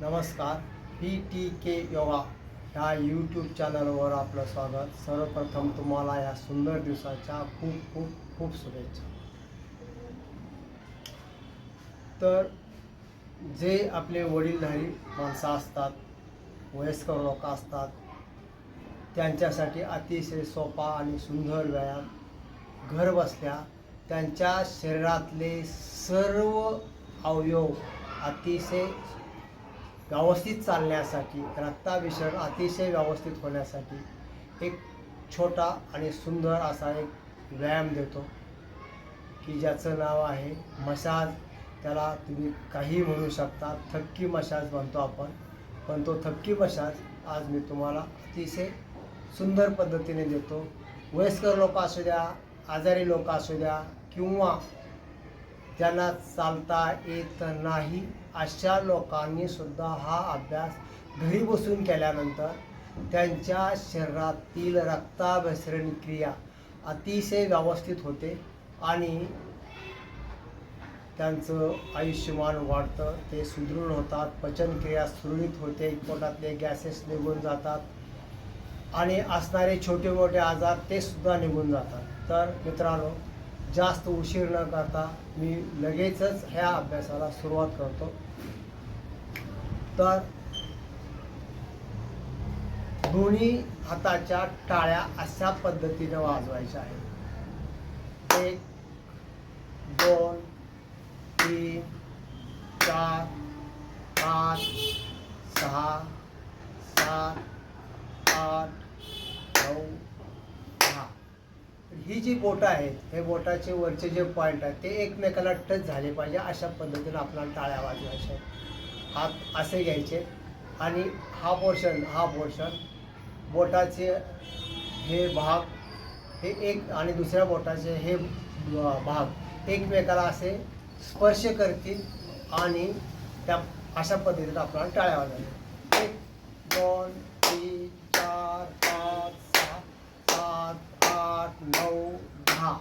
नमस्कार P T के योगा ह्या YouTube चॅनलवर आपलं स्वागत. सर्वप्रथम तुम्हाला या सुंदर दिवसाच्या खूप खूप खूप शुभेच्छा. तर जे आपले वडीलधारी माणसं असतात वयस्कर लोक असतात त्यांच्यासाठी अतिशय सोपा आणि सुंदर व्यायाम घर बसल्या त्यांच्या शरीरातले सर्व अवयव अतिशय व्यवस्थित चालण्यासाठी रक्ताभिसरण अतिशय व्यवस्थित होण्यासाठी एक छोटा आणि सुंदर असा एक व्यायाम देतो की ज्याचं नाव आहे मसाज. त्याला तुम्ही काही म्हणू शकता थक्की मसाज म्हणतो आपण पण तो थक्की मसाज आज मी तुम्हाला अतिशय सुंदर पद्धतीने देतो. वयस्कर लोक असू द्या आजारी लोक असू द्या किंवा त्यांना चालता येत नाही अशा लोकांनी सुद्धा हा अभ्यास घरी बसून केल्यानंतर त्यांच्या शरीरातील रक्ताभिसरण क्रिया अतिशय व्यवस्थित होते आणि त्यांचं आयुष्यमान वाढतं. ते सुदृढ होतात पचनक्रिया सुरळीत होते पोटातले गॅसेस निघून जातात आणि असणारे छोटे मोठे आजार ते सुद्धा निघून जातात. तर मित्रांनो जास्त उशीर न करता मी लगेचच ह्या अभ्यासाला सुरुवात करतो. तर दोन्ही हाताच्या टाळ्या अशा पद्धतीने वाजवायच्या आहेत. एक दोन तीन चार पाच सहा सात आठ नऊ दहा. ही जी बोटं आहेत हे बोटाचे वरचे जे पॉईंट आहेत ते एकमेकाला टच झाले पाहिजे अशा पद्धतीने आपल्याला टाळ्या वाजवायच्या आहेत. हात असे घ्यायचे आणि हा पोर्शन हा पोर्शन बोटाचे हे भाग हे एक आणि दुसऱ्या बोटाचे हे भाग एकमेकाला असे स्पर्श करतील आणि त्या अशा पद्धतीने आपल्याला टाळ्या लागेल एक दोन तीन चार पाच सहा सात आठ नऊ दहा.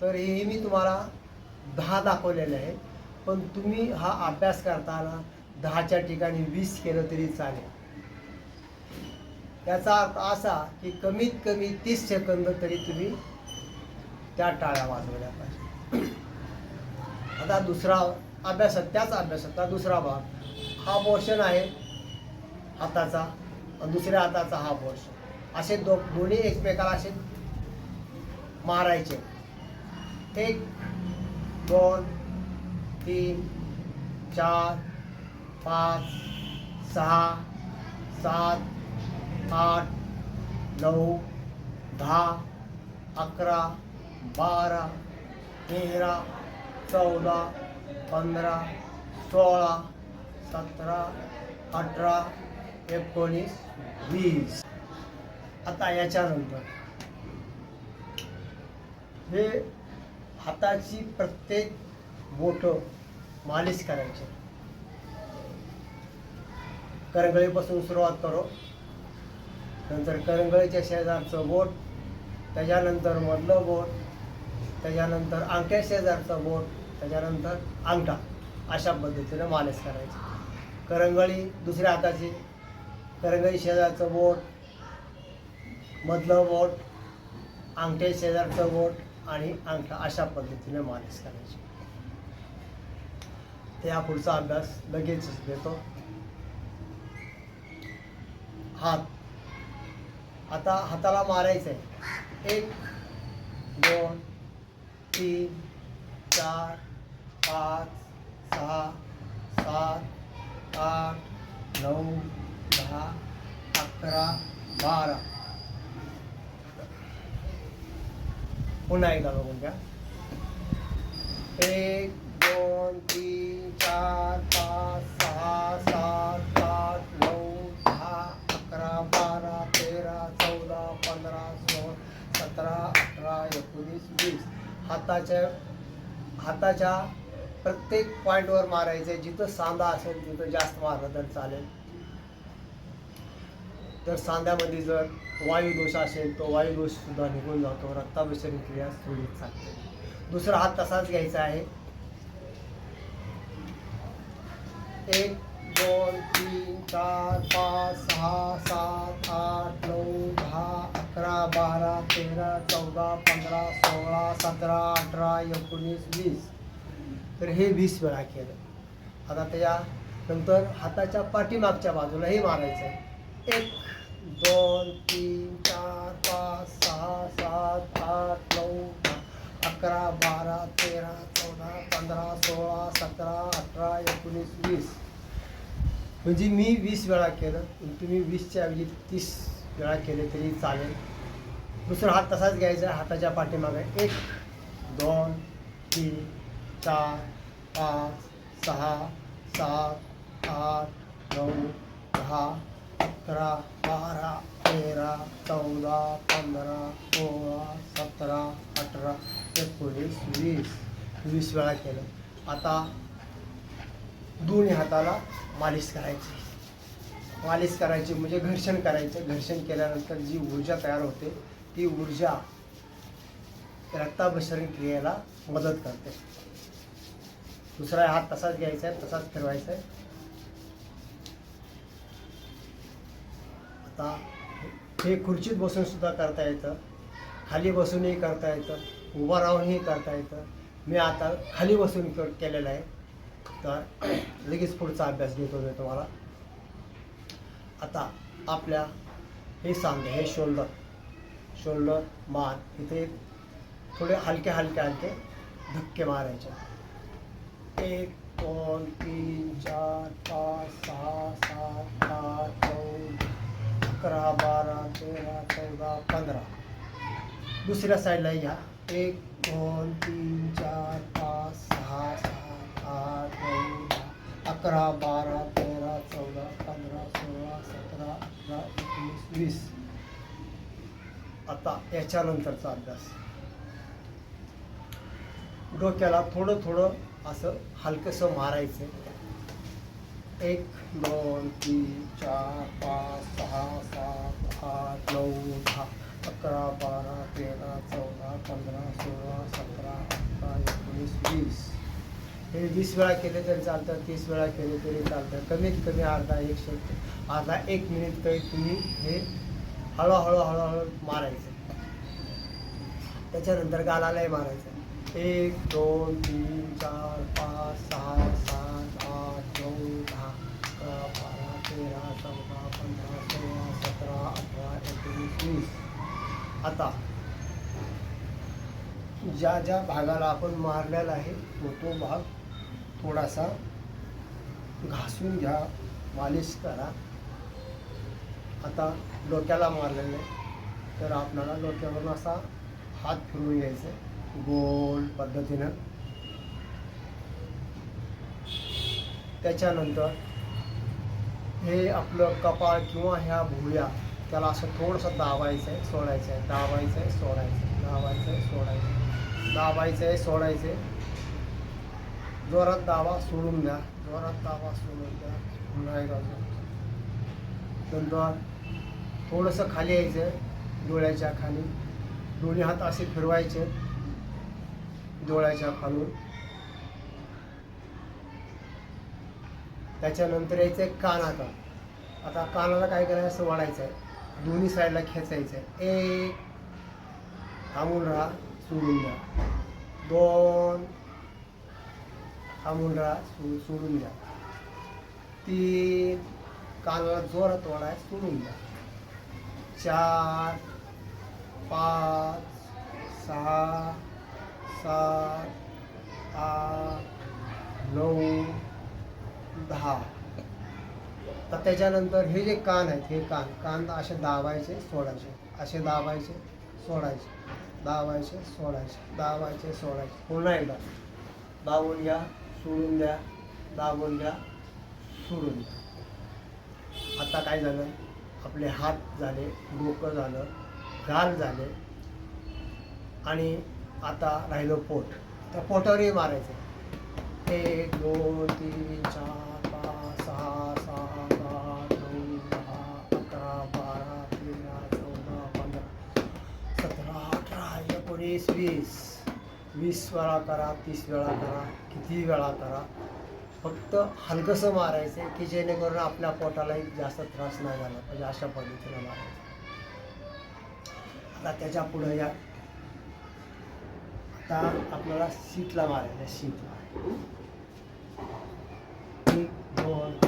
तर हे मी तुम्हाला दहा दाखवलेले आहे पण तुम्ही हा अभ्यास करताना दहाच्या ठिकाणी वीस केलं तरी चालेल. त्याचा अर्थ असा की कमीत कमी तीस सेकंद तरी तुम्ही त्या टाळ्या वाजवल्या पाहिजे. आता दुसरा अभ्यासात त्याच अभ्यासाचा दुसरा भाग. हा पोर्शन आहे हाताचा दुसऱ्या हाताचा हा पोर्शन असे दो दोन्ही एकमेकाला असे मारायचे. एक दोन तीन चार पाच सहा सात आठ नऊ दहा अकरा बारा तेरा चौदा पंधरा सोळा सतरा अठरा एकोणीस वीस. आता याच्यानंतर. हे हाताची प्रत्येक बोटं मालिश करायची. करंगळीपासून सुरुवात करू. नंतर करंगळीच्या शेजारचं बोट त्याच्यानंतर मधलं बोट त्याच्यानंतर अंगठ्या शेजारचं बोट त्याच्यानंतर अंगठा अशा पद्धतीनं मालिश करायची. करंगळी दुसऱ्या हाताची करंगळी शेजारचं बोट मधलं बोट अंगठ्या शेजारचं बोट आणि अंगठा अशा पद्धतीने मालिश करायची. त्या पुढचा अभ्यास लगेचच देतो हात आता हाताला मारायचं आहे एक, दोन, तीन, चार, पाच, सहा, सात, आठ, नऊ, दहा, अकरा, बारा. पुन्हा एकदा बघून घ्या. एक, दोन, तीन, चार, पाच, सहा, सात, आठ अकरा बारा तेरा चौदा पंधरा सोळा सतरा अठरा एकोणीस वीस. हाताच्या हाताच्या प्रत्येक पॉईंटवर मारायचं. आहे जिथं सांधा असेल तिथं जास्त मारलं तर चालेल. तर सांध्यामध्ये जर वायुदोष असेल तो वायुदोष सुद्धा निघून जातो. रक्ताभिषेक क्रिया सुरळीत चालते. दुसरा हात तसाच घ्यायचा आहे. एक दोन तीन चार पाच सहा सात आठ नऊ दहा अकरा बारा तेरा चौदा पंधरा सोळा सतरा अठरा एकोणीस वीस. तर हे वीस वेळा केलं. आता त्याच्यानंतर हाताच्या पाठीमागच्या बाजूलाही मारायचं आहे एक दोन तीन चार पाच सहा सात आठ नऊ अकरा बारा तेरा चौदा पंधरा सोळा सतरा अठरा एकोणीस वीस. म्हणजे मी वीस वेळा केलं तुम्ही वीसच्या ऐवजी तीस वेळा केले तरी चालेल. दुसरा हात तसाच घ्यायचा हाताच्या पाठीमागे एक दोन तीन चार पाच सहा सात आठ नऊ दहा अकरा बारा तेरा चौदा पंधरा सोळा सतरा अठरा एकोणीस वीस. वीस वेळा केलं. आता दोन्ही हाताला मालिश करायची. मालिश करायची म्हणजे घर्षण करायचं. घर्षण केल्यानंतर जी ऊर्जा तयार होते ती ऊर्जा रक्ताभिसरण क्रियेला मदत करते. दुसरा हात तसाच घ्यायचा आहे तसाच फिरवायचा आहे. आता हे खुर्चीत बसून सुद्धा करता येतं. खाली बसूनही करता येतं. उभं राहूनही करता येतं. मी आता खाली बसून केलेलं आहे. तर लगेच पुढचा अभ्यास घेतो मी तुम्हाला. आता आपल्या हे सांगे हे शोल्डर शोल्डर मान इथे थोडे हलके हलके हलके धक्के मारायचे. एक दोन तीन चार पाच सहा सात आठ नऊ अकरा बारा तेरा चौदा पंधरा. दुसऱ्या साईडला या. एक दोन तीन चार पाच सहा सात आठ नऊ अकरा बारा तेरा चौदा पंधरा सोळा सतरा अठरा एकोणीस वीस. आता याच्यानंतरचा अभ्यास. डोक्याला थोडं थोडं असं हलकंसं मारायचं. एक दोन तीन चार पाच सहा सात आठ नऊ दहा अकरा बारा तेरा चौदा पंधरा सोळा सतरा अठरा एकोणीस वीस. हे वीस वेळा केले तरी चालतं तीस वेळा केले तरी चालतं कमीत कमी अर्धा एक शब्द अर्धा एक मिनिट तरी तुम्ही हे हळूहळू हळूहळू मारायचं. त्याच्यानंतर गालालाही मारायचं. एक दोन तीन चार पाच सहा सात आठ नऊ दहा अकरा बारा तेरा चौदा पंधरा सोळा सतरा अठरा एकोणीस वीस. आता ज्या ज्या भागाला आपण मारलेला आहे तो तो भाग थोडासा घासून घ्या मालिश करा. आता डोक्याला मारलेलं आहे तर आपल्याला डोक्यावरून असा हात फिरून घ्यायचा गोल पद्धतीनं. त्याच्यानंतर हे आपलं कपाळ किंवा ह्या भुवया त्याला असं थोडंसं दाबायचं आहे सोडायचं आहे दाबायचं आहे सोडायचं आहे दाबायचं आहे सोडायचं आहे. दाबायचं आहे सोडायचं आहे. जोरात दावा सोडून द्या. जोरात दावा सोडून द्या. पुन्हा एकदा अजून. नंतर थोडंसं खाली यायचं डोळ्याच्या खाली. दोन्ही हात असे फिरवायचे डोळ्याच्या खालून. त्याच्यानंतर यायचं आहे कानाचा. आता कानाला काय करायचं? असं वाढायचं आहे. दोन्ही साईडला खेचायचं आहे. एक. थांबून राहा. सोडून द्या. दोन. हा मुंडळा सो सोडून द्या. तीन कानाला जोरात वाढाय सोडून द्या. चार पाच सहा सात आठ नऊ दहा. तर त्याच्यानंतर हे जे कान आहेत हे कान कान असे दाबायचे सोडायचे. असे दाबायचे सोडायचे. दाबायचे सोडायचे. दाबायचे सोडायचे. पुन्हा एकदा दाबून घ्या. सोडून द्या दाबून द्या सोडून द्या. आता काय झालं? आपले हात झाले डोकं झालं गाल झाले. आणि आता राहिलो पोट. त्या पोटावरही मारायचं एक दोन तीन चार पाच सहा सात आठ नऊ दहा अकरा बारा तेरा चौदा पंधरा सतरा अठरा एकोणीस वीस. वीस वेळा करा तीस वेळा करा किती वेळा करा. फक्त हलकंसं मारायचं की जेणेकरून आपल्या पोटालाही जास्त त्रास नाही झाला पाहिजे अशा पद्धतीनं मारायचं. आता त्याच्या पुढं या. आता आपल्याला सीटला मारायचं सीटला एक दोन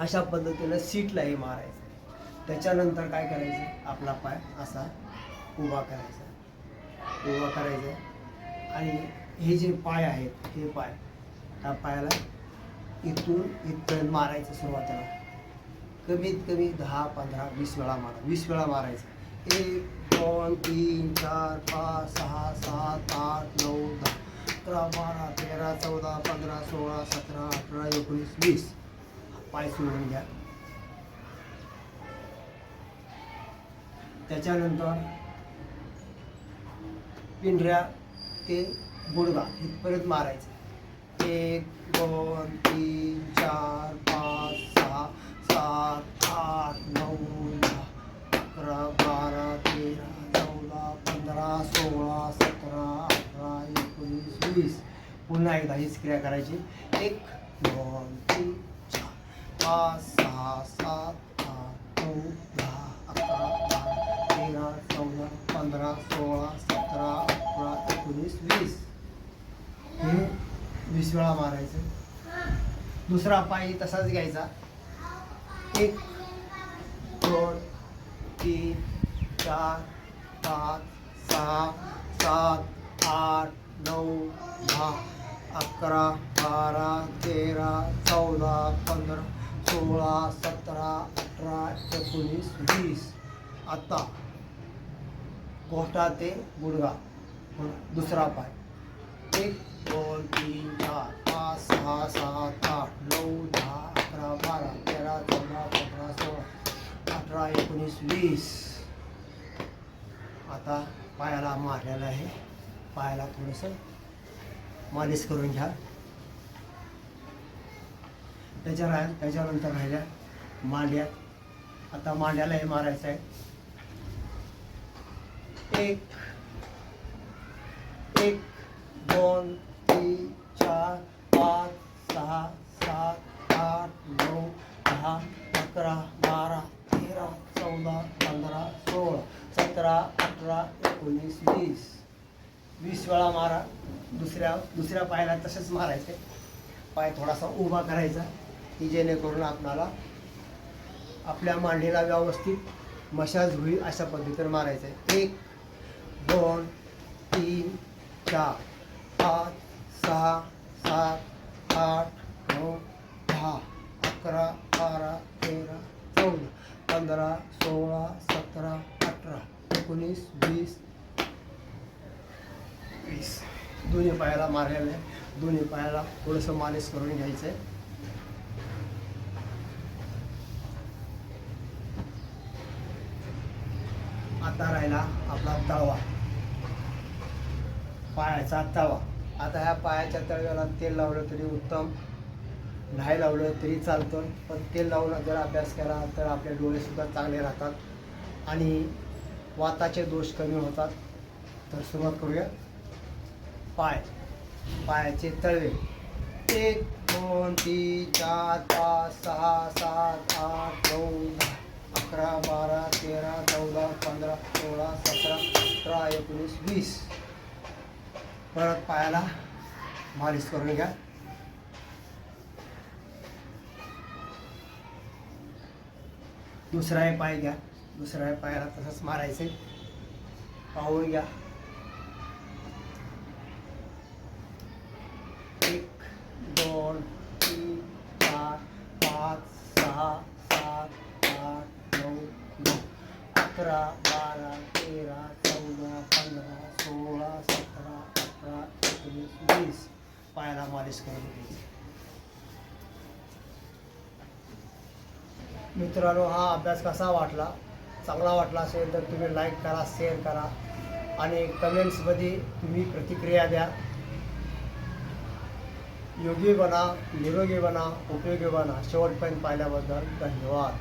अशा पद्धतीनं सीटलाही मारायचं. त्याच्यानंतर काय करायचं? आपला पाय असा उभा करायचा. उभा करायचा. आणि हे जे पाय आहेत हे पाय त्या पायाला इथून इथपर्यंत मारायचं सुरुवातीला. कमीत कमी दहा पंधरा वीस वेळा मारा. वीस वेळा मारायचं. एक दोन तीन चार पाच सहा सात आठ नऊ दहा अकरा बारा तेरा चौदा पंधरा सोळा सतरा अठरा एकोणीस वीस. पाय सोडून घ्या. त्याच्यानंतर पिंढऱ्या ते गुडगा परत मारायचं. एक दोन तीन चार पाच सहा सात आठ नऊ दहा अकरा बारा तेरा चौदा पंधरा सोळा सतरा अठरा एकोणीस वीस. पुन्हा एकदा हीच क्रिया करायची. एक दोन पाच सहा सात आठ नऊ दहा अकरा बारा तेरा चौदा पंधरा सोळा सतरा अठरा एकोणीस वीस. हे वीस वेळा मारायचं. दुसरा पाय तसाच घ्यायचा. एक दोन तीन चार पाच सहा सात आठ नऊ दहा अकरा बारा तेरा चौदा पंधरा. सोळा सतरा अठरा एकोणीस, वीस आता गोष्टा ते गुडगा दुसरा पाय. एक, दोन, तीन, चार, पाच, सहा, सात, आठ, नऊ, दहा, अकरा, बारा, तेरा, चौदा, पंधरा, सोळा, अठरा, एकोणीस, वीस. आता पायाला मारलेलं आहे. पायाला थोडंसं मालिश करून घ्या. त्याच्या राह त्याच्यानंतर राहिल्या मांड्या. आता मांड्याला हे मारायचं आहे. एक एक दोन तीन चार पाच सहा सात आठ नऊ दहा अकरा बारा तेरा चौदा पंधरा सोळा सतरा अठरा एकोणीस वीस. वीस वेळा मारा. दुसऱ्या दुसऱ्या पायाला तसंच मारायचं. पाय थोडासा उभा करायचा. की जेणेकरून आपणाला आपल्या मांडीला व्यवस्थित मशाज होईल अशा पद्धतीने मारायचं आहे. एक दोन तीन चार पाच सहा सात आठ नऊ दहा अकरा बारा तेरा चौदा पंधरा सोळा सतरा अठरा एकोणीस वीस वीस. दोन्ही पायाला मारायला दोन्ही पायाला थोडंसं मालिश करून घ्यायचं आहे. आता राहिला आपला तळवा पायाचा तळवा आता ह्या पायाच्या तळव्याला तेल लावलं तरी उत्तम. नाही लावलं तरी चालतं. पण तेल लावून जर अभ्यास केला तर आपले डोळेसुद्धा चांगले राहतात. आणि वाताचे दोष कमी होतात. तर सुरुवात करूया. पाय. पायाचे तळवे. एक दोन तीन चार पाच सहा सात आठ नऊ दहा. अकरा बारा तेरा चौदा पंधरा सोळा सतरा अठरा एकोणीस वीस. परत पायाला मालिश करून घ्या. दुसराही पाय घ्या. दुसऱ्या पायाला तसंच मारायचं. पाहून घ्या. एक दोन तीन चार पाच सहा सात आठ नऊ दहा अकरा बारा तेरा चौदा पंधरा सोळा सतरा अठरा एकोणीस वीस. पायाला मालिश करून घ्यायची. मित्रांनो हा अभ्यास कसा वाटला? चांगला वाटला असेल तर तुम्ही लाईक करा शेअर करा आणि कमेंट्समध्ये तुम्ही प्रतिक्रिया द्या. योगी बना निरोगी बना उपयोगी बना. शेवटपर्यंत पाहिल्याबद्दल धन्यवाद.